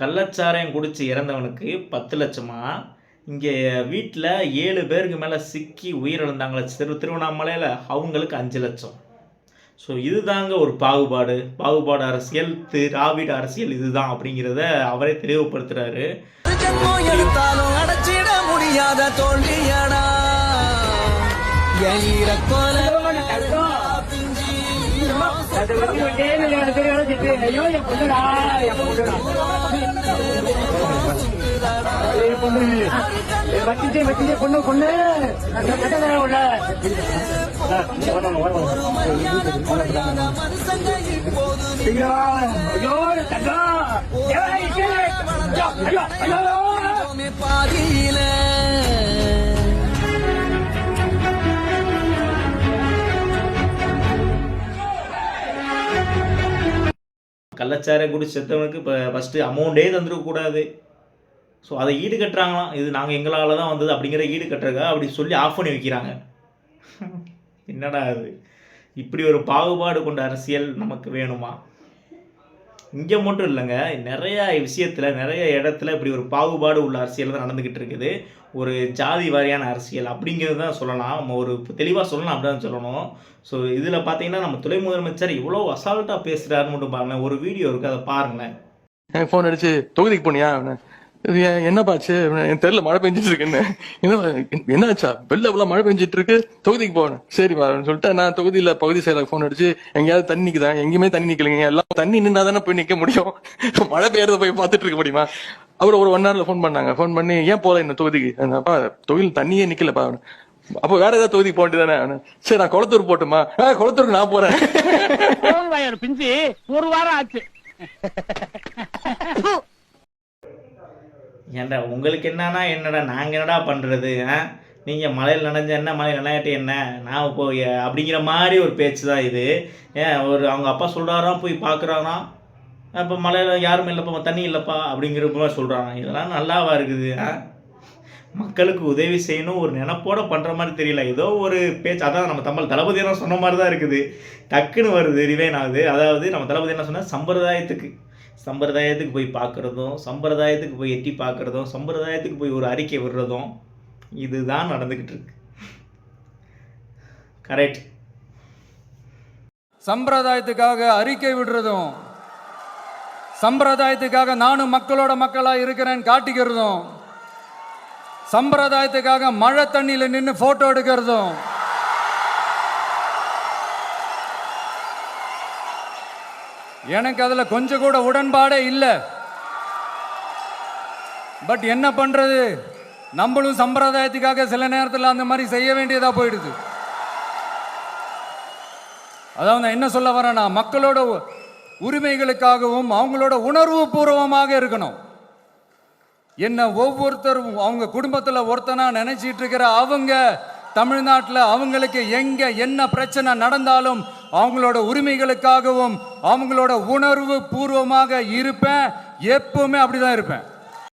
கள்ளச்சாராயம் குடிச்சு இறந்தவனுக்கு பத்து லட்சமா? இங்கே வீட்டில் ஏழு பேருக்கு மேலே சிக்கி உயிரிழந்தாங்களே திரு திருவண்ணாமலையில் அவங்களுக்கு அஞ்சு லட்சம். ஸோ இதுதாங்க ஒரு பாகுபாடு. பாகுபாடு அரசியல் திராவிட அரசியல் இதுதான் அப்படிங்கிறத அவரே அடைச்சிட முடியாத தோல்வியடா எயிர ஐயோ, என் பொண்ணுடா, என் பொண்ணுடா. பொண்ணு. பொண்ணு, பொண்ணு. உள்ள. ஐயோ, ஐயோ, ஐயோ, பாதியில கள்ளச்சாராயம் குடிச்சு செத்தவனுக்கு இப்போ ஃபஸ்ட்டு அமௌண்ட்டே தந்துடக்கூடாது ஸோ அதை ஈடு கட்டுறாங்களாம். இது நாங்கள் எங்களால் தான் வந்தது அப்படிங்கிற ஈடு கட்டுறதுக்காக அப்படி சொல்லி ஆஃப் பண்ணி வைக்கிறாங்க. என்னடா அது இப்படி ஒரு பாகுபாடு கொண்ட அரசியல் நமக்கு வேணுமா? இங்கே மட்டும் இல்லைங்க. நிறைய விஷயத்தில் நிறைய இடத்துல இப்படி ஒரு பாகுபாடு உள்ள அரசியல் தான் நடந்துக்கிட்டு இருக்குது. ஒரு ஜாதி வாரியான அரசியல் அப்படிங்கிறது தான் சொல்லலாம். நம்ம ஒரு தெளிவாக சொல்லலாம் அப்படி சொல்லணும். ஸோ இதில் பார்த்தீங்கன்னா நம்ம துணை முதலமைச்சர் இவ்வளோ அசால்ட்டாக பேசுகிறாருன்னு மட்டும் பாருங்களேன். ஒரு வீடியோ இருக்குது அதை பாருங்களேன். ஃபோன் அடிச்சு தொகுதிக்கு போனியா? என்னப்பாச்சு எனக்கு தெரியல மழை பெஞ்சிட்டு இருக்குன்னு என்ன? என்னாச்சா? வெளில இவ்வளவு மழை பெஞ்சிட்டு இருக்கு? தொகுதிக்கு போனேன் சரி அப்படின்னு சொல்லிட்டு நான் தொகுதியில பகுதி செயலர் ஃபோன் அடிச்சு எங்கேயாவது தண்ணி நிக்குதான் எங்கேயுமே தண்ணி நிக்கலைங்க. எல்லாம் தண்ணி நின்னா தானே போய் நிக்க முடியும். மழை பெய்யறத போய் பாத்துட்டு இருக்க முடியுமா? அவர் ஒரு ஒன் ஹவர்ல ஃபோன் பண்ணாங்க. ஃபோன் பண்ணி ஏன் போல இந்த தொகுதிக்கு? அப்பா தொகுதியில் தண்ணியே நிக்கலப்பா அவனு அப்போ வேற ஏதாவது தொகுதிக்கு போக வேண்டியதானே அவனு சரி நான் குளத்தூர் போட்டுமா? குளத்தூருக்கு நான் போறேன். பிஞ்சு. ஒரு வாரம் ஆச்சு. ஏன்டா உங்களுக்கு என்னன்னா என்னடா நாங்கள் என்னடா பண்ணுறது ஆ? நீங்கள் மலையில் நனைஞ்ச என்ன மலையில் நினையாட்டி என்ன? நான் இப்போ அப்படிங்கிற மாதிரி ஒரு பேச்சு தான் இது. ஏன் ஒரு அவங்க அப்பா சொல்கிறாராம் போய் பார்க்குறாராம் இப்போ மலையில் யாரும் இல்லைப்பா தண்ணி இல்லைப்பா அப்படிங்கிற மாதிரி சொல்கிறாங்க இதெல்லாம் நல்லாவா இருக்குது ஆ? மக்களுக்கு உதவி செய்யணும் ஒரு நினப்போட பண்ணுற மாதிரி தெரியல. ஏதோ ஒரு பேச்சு அதான் நம்ம தமிழ் தளபதி என்ன சொன்ன மாதிரி தான் இருக்குது. டக்குன்னு வருது ரிவைன் ஆகுது. அதாவது நம்ம தளபதி என்ன சொன்னால் சம்பிரதாயத்துக்கு. சம்பிரதாயத்துக்கு போய் பார்க்குறதும் சம்பிரதாயத்துக்கு போய் எட்டி பார்க்குறதும் சம்பிரதாயத்துக்கு போய் ஒரு அறிக்கை விடுறதும் இதுதான் நடந்துக்கிட்டு இருக்கு. கரெக்ட் சம்பிரதாயத்துக்காக அறிக்கை விடுறதும் சம்பிரதாயத்துக்காக நானும் மக்களோட மக்களாக இருக்கிறேன்னு காட்டிக்கிறதும் சம்பிரதாயத்துக்காக மழை தண்ணியில் நின்று ஃபோட்டோ எடுக்கிறதும் எனக்கு அதில் கொஞ்சம் கூட உடன்பாடே இல்லை. பட் என்ன பண்ணுறது நம்மளும் சம்பிரதாயத்துக்காக சில நேரத்தில் அந்த மாதிரி செய்ய வேண்டியதாக போயிடுது. அதாவது நான் என்ன சொல்ல வரேன்னா மக்களோட உரிமைகளுக்காகவும் அவங்களோட உணர்வு பூர்வமாக இருக்கணும். என்ன ஒவ்வொருத்தரும் அவங்க குடும்பத்தில் ஒருத்தனா நினைச்சிட்டு இருக்கிற அவங்க தமிழ்நாட்டில் அவங்களுக்கு எங்க என்ன பிரச்சனை நடந்தாலும் அவங்களோட உரிமைகளுக்காகவும் அவங்களோட உணர்வு பூர்வமாக இருப்பேன். எப்பவுமே அப்படிதான் இருப்பேன்.